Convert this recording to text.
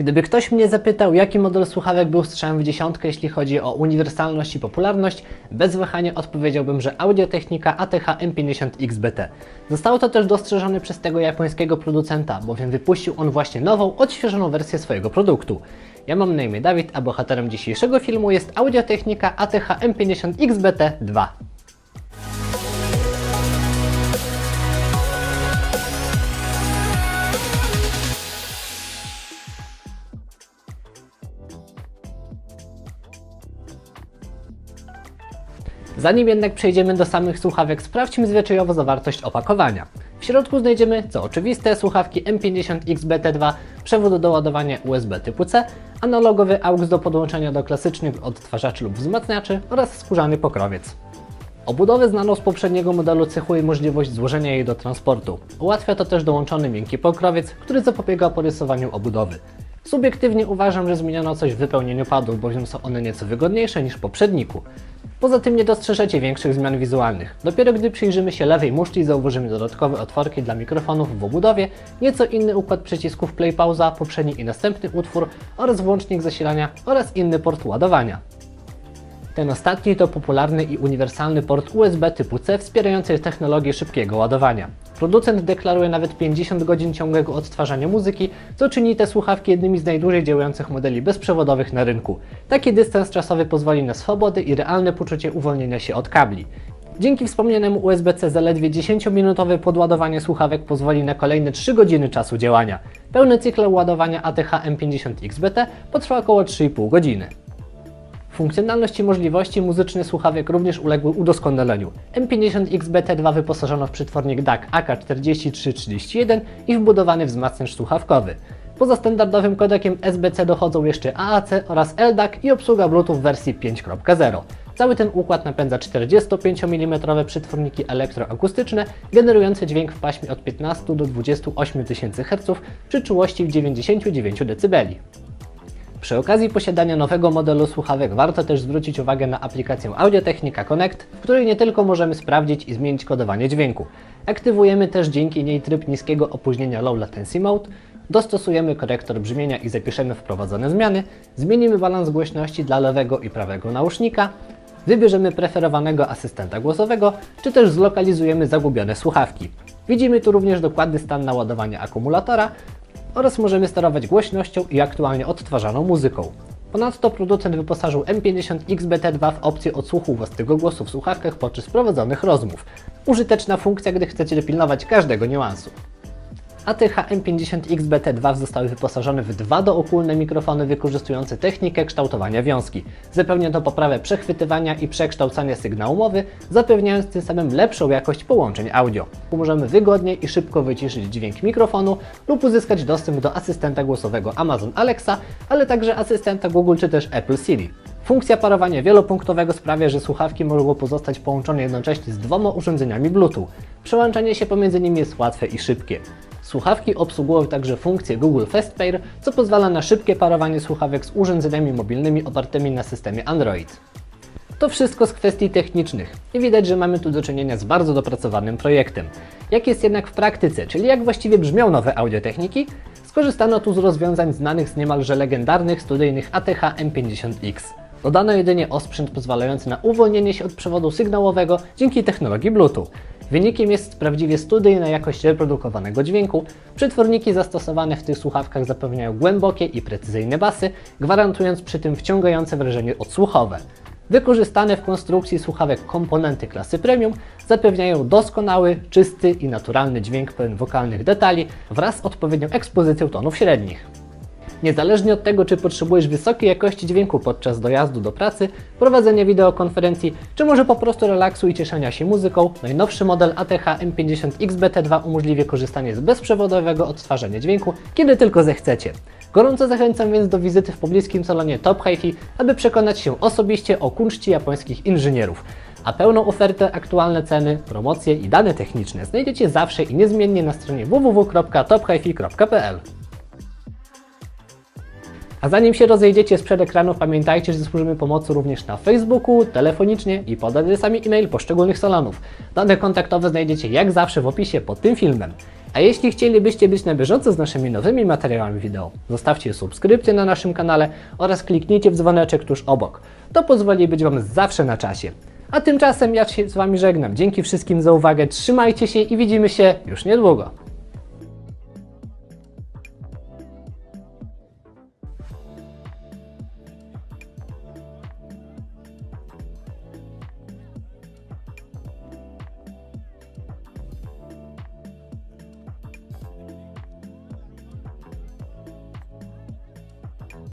Gdyby ktoś mnie zapytał, jaki model słuchawek był strzałem w dziesiątkę, jeśli chodzi o uniwersalność i popularność, bez wahania odpowiedziałbym, że Audio-Technica ATH M50XBT. Zostało to też dostrzeżone przez tego japońskiego producenta, bowiem wypuścił on właśnie nową, odświeżoną wersję swojego produktu. Ja mam na imię Dawid, a bohaterem dzisiejszego filmu jest Audio-Technica ATH M50XBT 2. Zanim jednak przejdziemy do samych słuchawek, sprawdźmy zwyczajowo zawartość opakowania. W środku znajdziemy, co oczywiste, słuchawki M50XBT2, przewód do ładowania USB typu C, analogowy AUX do podłączenia do klasycznych odtwarzaczy lub wzmacniaczy oraz skórzany pokrowiec. Obudowę znaną z poprzedniego modelu cechuje możliwość złożenia jej do transportu. Ułatwia to też dołączony miękki pokrowiec, który zapobiega porysowaniu obudowy. Subiektywnie uważam, że zmieniono coś w wypełnieniu padów, bowiem są one nieco wygodniejsze niż w poprzedniku. Poza tym nie dostrzeżecie większych zmian wizualnych. Dopiero gdy przyjrzymy się lewej muszli zauważymy dodatkowe otworki dla mikrofonów w obudowie, nieco inny układ przycisków play pauza, poprzedni i następny utwór oraz włącznik zasilania oraz inny port ładowania. Ten ostatni to popularny i uniwersalny port USB typu C wspierający technologię szybkiego ładowania. Producent deklaruje nawet 50 godzin ciągłego odtwarzania muzyki, co czyni te słuchawki jednymi z najdłużej działających modeli bezprzewodowych na rynku. Taki dystans czasowy pozwoli na swobodę i realne poczucie uwolnienia się od kabli. Dzięki wspomnianemu USB-C zaledwie 10-minutowe podładowanie słuchawek pozwoli na kolejne 3 godziny czasu działania. Pełny cykl ładowania ATH M50XBT potrwa około 3,5 godziny. Funkcjonalność i możliwości muzyczne słuchawek również uległy udoskonaleniu. M50XBT2 wyposażono w przetwornik DAC AK4331 i wbudowany wzmacniacz słuchawkowy. Poza standardowym kodekiem SBC dochodzą jeszcze AAC oraz LDAC i obsługa Bluetooth wersji 5.0. Cały ten układ napędza 45 mm przetworniki elektroakustyczne, generujące dźwięk w paśmie od 15 do 28 000 Hz przy czułości w 99 dB. Przy okazji posiadania nowego modelu słuchawek warto też zwrócić uwagę na aplikację Audio-Technica Connect, w której nie tylko możemy sprawdzić i zmienić kodowanie dźwięku. Aktywujemy też dzięki niej tryb niskiego opóźnienia Low Latency Mode, dostosujemy korektor brzmienia i zapiszemy wprowadzone zmiany, zmienimy balans głośności dla lewego i prawego nausznika, wybierzemy preferowanego asystenta głosowego, czy też zlokalizujemy zagubione słuchawki. Widzimy tu również dokładny stan naładowania akumulatora, oraz możemy sterować głośnością i aktualnie odtwarzaną muzyką. Ponadto producent wyposażył M50XBT2 w opcję odsłuchu własnego głosu w słuchawkach podczas prowadzonych rozmów. Użyteczna funkcja, gdy chcecie dopilnować każdego niuansu. ATH M50XBT2 zostały wyposażone w dwa dookólne mikrofony wykorzystujące technikę kształtowania wiązki. Zapewnia to poprawę przechwytywania i przekształcania sygnału mowy, zapewniając tym samym lepszą jakość połączeń audio. Możemy wygodnie i szybko wyciszyć dźwięk mikrofonu lub uzyskać dostęp do asystenta głosowego Amazon Alexa, ale także asystenta Google czy też Apple Siri. Funkcja parowania wielopunktowego sprawia, że słuchawki mogą pozostać połączone jednocześnie z dwoma urządzeniami Bluetooth. Przełączanie się pomiędzy nimi jest łatwe i szybkie. Słuchawki obsługują także funkcję Google Fast Pair, co pozwala na szybkie parowanie słuchawek z urządzeniami mobilnymi opartymi na systemie Android. To wszystko z kwestii technicznych i widać, że mamy tu do czynienia z bardzo dopracowanym projektem. Jak jest jednak w praktyce, czyli jak właściwie brzmią nowe audiotechniki? Skorzystano tu z rozwiązań znanych z niemalże legendarnych studyjnych ATH M50X. Dodano jedynie osprzęt pozwalający na uwolnienie się od przewodu sygnałowego dzięki technologii Bluetooth. Wynikiem jest prawdziwie studyjna jakość reprodukowanego dźwięku. Przetworniki zastosowane w tych słuchawkach zapewniają głębokie i precyzyjne basy, gwarantując przy tym wciągające wrażenie odsłuchowe. Wykorzystane w konstrukcji słuchawek komponenty klasy premium zapewniają doskonały, czysty i naturalny dźwięk pełen wokalnych detali wraz z odpowiednią ekspozycją tonów średnich. Niezależnie od tego, czy potrzebujesz wysokiej jakości dźwięku podczas dojazdu do pracy, prowadzenia wideokonferencji, czy może po prostu relaksu i cieszenia się muzyką, najnowszy model ATH M50XBT2 umożliwia korzystanie z bezprzewodowego odtwarzania dźwięku, kiedy tylko zechcecie. Gorąco zachęcam więc do wizyty w pobliskim salonie Top Hi-Fi, aby przekonać się osobiście o kunszcie japońskich inżynierów. A pełną ofertę, aktualne ceny, promocje i dane techniczne znajdziecie zawsze i niezmiennie na stronie www.tophifi.pl. A zanim się rozejdziecie sprzed ekranów, pamiętajcie, że służymy pomocą również na Facebooku, telefonicznie i pod adresami e-mail poszczególnych salonów. Dane kontaktowe znajdziecie jak zawsze w opisie pod tym filmem. A jeśli chcielibyście być na bieżąco z naszymi nowymi materiałami wideo, zostawcie subskrypcję na naszym kanale oraz kliknijcie w dzwoneczek tuż obok. To pozwoli być Wam zawsze na czasie. A tymczasem ja się z Wami żegnam. Dzięki wszystkim za uwagę, trzymajcie się i widzimy się już niedługo.